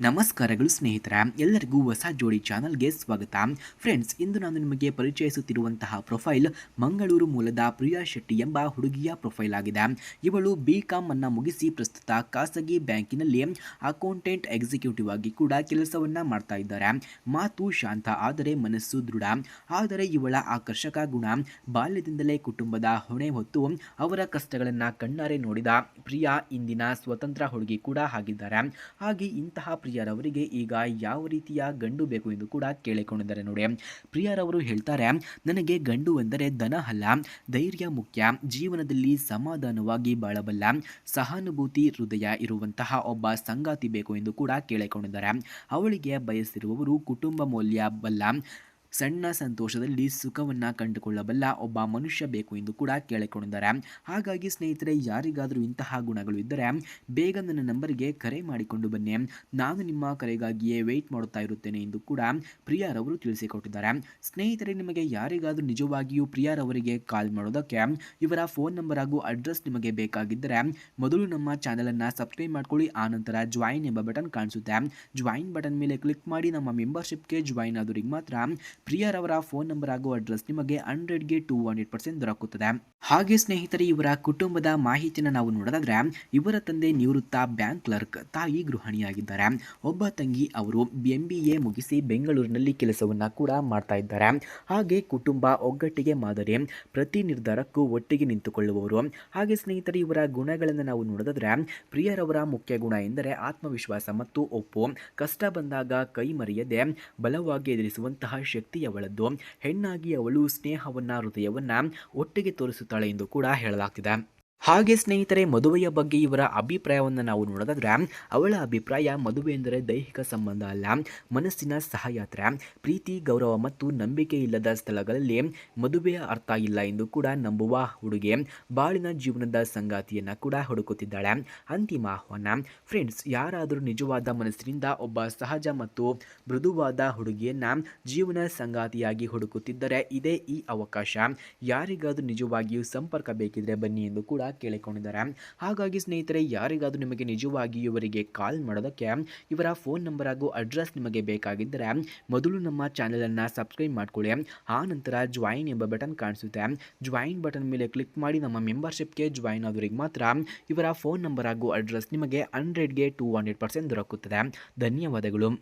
ನಮಸ್ಕಾರಗಳು ಸ್ನೇಹಿತರ, ಎಲ್ಲರಿಗೂ ಹೊಸ ಜೋಡಿ ಚಾನಲ್ಗೆ ಸ್ವಾಗತ. ಫ್ರೆಂಡ್ಸ್, ಇಂದು ನಾನು ನಿಮಗೆ ಪರಿಚಯಿಸುತ್ತಿರುವಂತಹ ಪ್ರೊಫೈಲ್ ಮಂಗಳೂರು ಮೂಲದ ಪ್ರಿಯಾ ಶೆಟ್ಟಿ ಎಂಬ ಹುಡುಗಿಯ ಪ್ರೊಫೈಲ್ ಆಗಿದೆ. ಇವಳು ಬಿ ಕಾಮ್ ಅನ್ನ ಮುಗಿಸಿ ಪ್ರಸ್ತುತ ಖಾಸಗಿ ಬ್ಯಾಂಕಿನಲ್ಲಿ ಅಕೌಂಟೆಂಟ್ ಎಕ್ಸಿಕ್ಯೂಟಿವ್ ಆಗಿ ಕೂಡ ಕೆಲಸವನ್ನ ಮಾಡ್ತಾ ಇದ್ದಾರೆ. ಮಾತು ಶಾಂತ, ಆದರೆ ಮನಸ್ಸು ದೃಢ. ಆದರೆ ಇವಳ ಆಕರ್ಷಕ ಗುಣ, ಬಾಲ್ಯದಿಂದಲೇ ಕುಟುಂಬದ ಹೊಣೆ ಹೊತ್ತು ಅವರ ಕಷ್ಟಗಳನ್ನ ಕಣ್ಣಾರೆ ನೋಡಿದ ಪ್ರಿಯಾ ಇಂದಿನ ಸ್ವತಂತ್ರ ಹುಡುಗಿ ಕೂಡ ಆಗಿದ್ದಾರೆ. ಹಾಗೆ ಇಂತಹ ಪ್ರಿಯರವರಿಗೆ ಈಗ ಯಾವ ರೀತಿಯ ಗಂಡು ಬೇಕು ಎಂದು ಕೂಡ ಕೇಳಿಕೊಂಡಿದ್ದಾರೆ ನೋಡಿ. ಪ್ರಿಯರವರು ಹೇಳ್ತಾರೆ, ನನಗೆ ಗಂಡು ಎಂದರೆ ದನ ಅಲ್ಲ, ಧೈರ್ಯ ಮುಖ್ಯ, ಜೀವನದಲ್ಲಿ ಸಮಾಧಾನವಾಗಿ ಬಾಳಬಲ್ಲ, ಸಹಾನುಭೂತಿ ಹೃದಯ ಇರುವಂತಹ ಒಬ್ಬ ಸಂಗಾತಿ ಬೇಕು ಎಂದು ಕೂಡ ಕೇಳಿಕೊಂಡಿದ್ದಾರೆ. ಅವಳಿಗೆ ಬಯಸಿರುವವರು ಕುಟುಂಬ ಮೌಲ್ಯ ಬಲ್ಲ ಸಣ್ಣ ಸಂತೋಷದಲ್ಲಿ ಸುಖವನ್ನ ಕಂಡುಕೊಳ್ಳಬಲ್ಲ ಒಬ್ಬ ಮನುಷ್ಯ ಬೇಕು ಎಂದು ಕೂಡ ಕೇಳಿಕೊಂಡಿದ್ದಾರೆ. ಹಾಗಾಗಿ ಸ್ನೇಹಿತರೆ, ಯಾರಿಗಾದರೂ ಇಂತಹ ಗುಣಗಳು ಇದ್ದರೆ ಬೇಗ ನನ್ನ ನಂಬರ್ಗೆ ಕರೆ ಮಾಡಿಕೊಂಡು ಬನ್ನಿ. ನಾನು ನಿಮ್ಮ ಕರೆಗಾಗಿಯೇ ವೆಯ್ಟ್ ಮಾಡುತ್ತಾ ಇರುತ್ತೇನೆ ಎಂದು ಕೂಡ ಪ್ರಿಯಾರವರು ತಿಳಿಸಿಕೊಟ್ಟಿದ್ದಾರೆ. ಸ್ನೇಹಿತರೆ, ನಿಮಗೆ ಯಾರಿಗಾದರೂ ನಿಜವಾಗಿಯೂ ಪ್ರಿಯಾರವರಿಗೆ ಕಾಲ್ ಮಾಡೋದಕ್ಕೆ ಇವರ ಫೋನ್ ನಂಬರ್ ಹಾಗೂ ಅಡ್ರೆಸ್ ನಿಮಗೆ ಬೇಕಾಗಿದ್ದರೆ ಮೊದಲು ನಮ್ಮ ಚಾನಲನ್ನು ಸಬ್ಸ್ಕ್ರೈಬ್ ಮಾಡ್ಕೊಳ್ಳಿ ಆನಂತರ ಜಾಯಿನ್ ಎಂಬ ಬಟನ್ ಕಾಣಿಸುತ್ತೆ. ಜಾಯಿನ್ ಬಟನ್ ಮೇಲೆ ಕ್ಲಿಕ್ ಮಾಡಿ ನಮ್ಮ ಮೆಂಬರ್ಶಿಪ್ಗೆ ಜಾಯಿನ್ ಆದವರಿಗೆ ಮಾತ್ರ ಪ್ರಿಯರವರ ಫೋನ್ ನಂಬರ್ ಹಾಗೂ ಅಡ್ರೆಸ್ ನಿಮಗೆ ಹಂಡ್ರೆಡ್ಗೆ ಟೂ ಹಂಡ್ರೆಡ್ ಪರ್ಸೆಂಟ್ ದೊರಕುತ್ತದೆ. ಹಾಗೆ ಸ್ನೇಹಿತರೆ, ಇವರ ಕುಟುಂಬದ ಮಾಹಿತಿಯನ್ನು ನಾವು ನೋಡೋದಾದ್ರೆ, ಇವರ ತಂದೆ ನಿವೃತ್ತ ಬ್ಯಾಂಕ್ ಕ್ಲರ್ಕ್, ತಾಯಿ ಗೃಹಿಣಿಯಾಗಿದ್ದಾರೆ. ಒಬ್ಬ ತಂಗಿ ಅವರು ಎಂ ಬಿ ಎ ಮುಗಿಸಿ ಬೆಂಗಳೂರಿನಲ್ಲಿ ಕೆಲಸವನ್ನ ಕೂಡ ಮಾಡ್ತಾ ಇದ್ದಾರೆ. ಹಾಗೆ ಕುಟುಂಬ ಒಗ್ಗಟ್ಟಿಗೆ ಮಾದರಿ, ಪ್ರತಿ ನಿರ್ಧಾರಕ್ಕೂ ಒಟ್ಟಿಗೆ ನಿಂತುಕೊಳ್ಳುವವರು. ಹಾಗೆ ಸ್ನೇಹಿತರೆ, ಇವರ ಗುಣಗಳನ್ನು ನಾವು ನೋಡೋದಾದ್ರೆ, ಪ್ರಿಯರವರ ಮುಖ್ಯ ಗುಣ ಎಂದರೆ ಆತ್ಮವಿಶ್ವಾಸ ಮತ್ತು ಒಪ್ಪು. ಕಷ್ಟ ಬಂದಾಗ ಕೈ ಮರೆಯದೆ ಬಲವಾಗಿ ಎದುರಿಸುವಂತಹ ಶಕ್ತಿ ಅವಳದ್ದು ಹೆಣ್ಣಾಗಿ ಅವಳು ಸ್ನೇಹವನ್ನ ಹೃದಯವನ್ನು ಒಟ್ಟಿಗೆ ತೋರಿಸುತ್ತಾಳೆ ಎಂದು ಕೂಡ ಹೇಳಲಾಗ್ತಿದೆ. ಹಾಗೆ ಸ್ನೇಹಿತರೆ, ಮದುವೆಯ ಬಗ್ಗೆ ಇವರ ಅಭಿಪ್ರಾಯವನ್ನು ನಾವು ನೋಡೋದಾದ್ರೆ, ಅವಳ ಅಭಿಪ್ರಾಯ ಮದುವೆ ಎಂದರೆ ದೈಹಿಕ ಸಂಬಂಧ ಅಲ್ಲ. ಮನಸ್ಸಿನ ಸಹಯಾತ್ರೆ, ಪ್ರೀತಿ, ಗೌರವ ಮತ್ತು ನಂಬಿಕೆ ಇಲ್ಲದ ಸ್ಥಳಗಳಲ್ಲಿ ಮದುವೆಯ ಅರ್ಥ ಇಲ್ಲ ಎಂದು ಕೂಡ ನಂಬುವ ಹುಡುಗಿ ಬಾಳಿನ ಜೀವನದ ಸಂಗಾತಿಯನ್ನು ಕೂಡ ಹುಡುಕುತ್ತಿದ್ದಾಳೆ. ಅಂತಿಮ ಆಹ್ವಾನ, ಫ್ರೆಂಡ್ಸ್, ಯಾರಾದರೂ ನಿಜವಾದ ಮನಸ್ಸಿನಿಂದ ಒಬ್ಬ ಸಹಜ ಮತ್ತು ಮೃದುವಾದ ಹುಡುಗಿಯನ್ನ ಜೀವನ ಸಂಗಾತಿಯಾಗಿ ಹುಡುಕುತ್ತಿದ್ದರೆ ಇದೇ ಈ ಅವಕಾಶ. ಯಾರಿಗಾದರೂ ನಿಜವಾಗಿಯೂ ಸಂಪರ್ಕ ಬೇಕಿದ್ರೆ ಬನ್ನಿ ಎಂದು ಕೂಡ ಕೇಳಿಕೊಂಡಿದ್ದಾರೆ. ಹಾಗಾಗಿ ಸ್ನೇಹಿತರೆ, ಯಾರಿಗಾದರೂ ನಿಮಗೆ ನಿಜವಾಗಿ ಇವರಿಗೆ ಕಾಲ್ ಮಾಡೋದಕ್ಕೆ ಇವರ ಫೋನ್ ನಂಬರ್ ಹಾಗೂ ಅಡ್ರೆಸ್ ನಿಮಗೆ ಬೇಕಾಗಿದ್ದರೆ ಮೊದಲು ನಮ್ಮ ಚಾನಲನ್ನು ಸಬ್ಸ್ಕ್ರೈಬ್ ಮಾಡಿಕೊಳ್ಳಿ. ಆ ನಂತರ ಜಾಯಿನ್ ಎಂಬ ಬಟನ್ ಕಾಣಿಸುತ್ತೆ. ಜಾಯಿನ್ ಬಟನ್ ಮೇಲೆ ಕ್ಲಿಕ್ ಮಾಡಿ ನಮ್ಮ ಮೆಂಬರ್ಶಿಪ್ಗೆ ಜಾಯಿನ್ ಆದವರಿಗೆ ಮಾತ್ರ ಇವರ ಫೋನ್ ನಂಬರ್ ಹಾಗೂ ಅಡ್ರೆಸ್ ನಿಮಗೆ ಹಂಡ್ರೆಡ್ಗೆ ಟೂ ಹಂಡ್ರೆಡ್ ಪರ್ಸೆಂಟ್ ದೊರಕುತ್ತದೆ. ಧನ್ಯವಾದಗಳು.